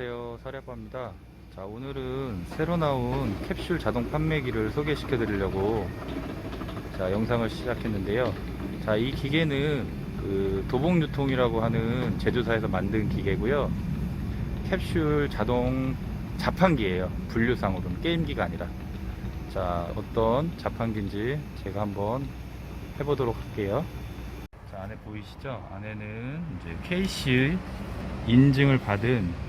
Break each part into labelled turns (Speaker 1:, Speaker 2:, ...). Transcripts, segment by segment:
Speaker 1: 안녕하세요 서래빠입니다. 자 오늘은 새로 나온 캡슐 자동 판매기를 소개시켜 드리려고 자 영상을 시작했는데요. 자 이 기계는 그 도봉유통이라고 하는 제조사에서 만든 기계고요. 캡슐 자동 자판기예요. 분류상으로는 게임기가 아니라. 자 어떤 자판기인지 제가 한번 해보도록 할게요. 자 안에 보이시죠? 안에는 이제 KC 인증을 받은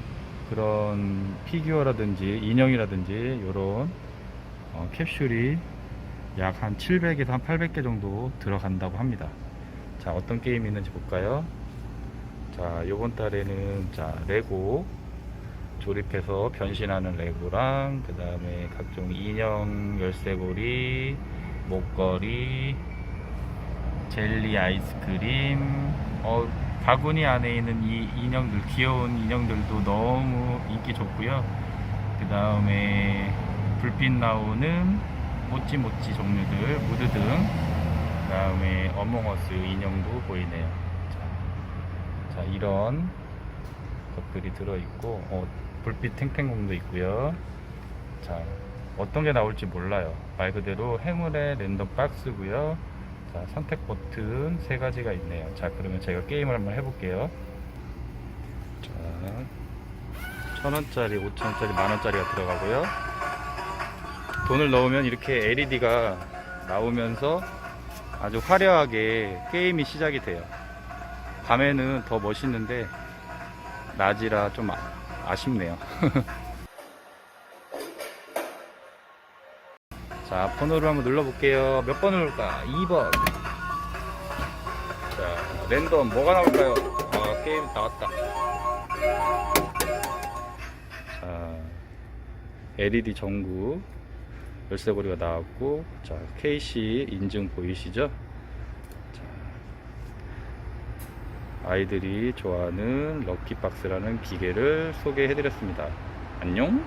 Speaker 1: 그런 피규어라든지 인형이라든지 이런 캡슐이 약 한 700에서 한 800개 정도 들어간다고 합니다. 자 어떤 게임이 있는지 볼까요? 자 이번 달에는 자 레고 조립해서 변신하는 레고랑 그 다음에 각종 인형 열쇠고리 목걸이 젤리 아이스크림. 어, 바구니 안에 있는 이 인형들 귀여운 인형들도 너무 인기 좋고요. 그 다음에 불빛 나오는 모찌 모찌 종류들 무드 등 그 다음에 어몽어스 인형도 보이네요. 자, 자, 이런 것들이 들어있고 어, 불빛 탱탱공도 있고요. 자 어떤 게 나올지 몰라요. 말 그대로 행운의 랜덤 박스고요 자, 선택 버튼 세 가지가 있네요. 자, 그러면 제가 게임을 한번 해볼게요. 자, 천 원짜리, 오천 원짜리, 만 원짜리가 들어가고요. 돈을 넣으면 이렇게 LED가 나오면서 아주 화려하게 게임이 시작이 돼요. 밤에는 더 멋있는데 낮이라 좀 아, 아쉽네요. 자, 번호를 한번 눌러볼게요. 몇 번을 누를까? 2번. 자, 랜덤 뭐가 나올까요? 아, 게임 나왔다. 자, LED 전구 열쇠고리가 나왔고, 자, KC 인증 보이시죠? 자, 아이들이 좋아하는 럭키박스라는 기계를 소개해드렸습니다. 안녕?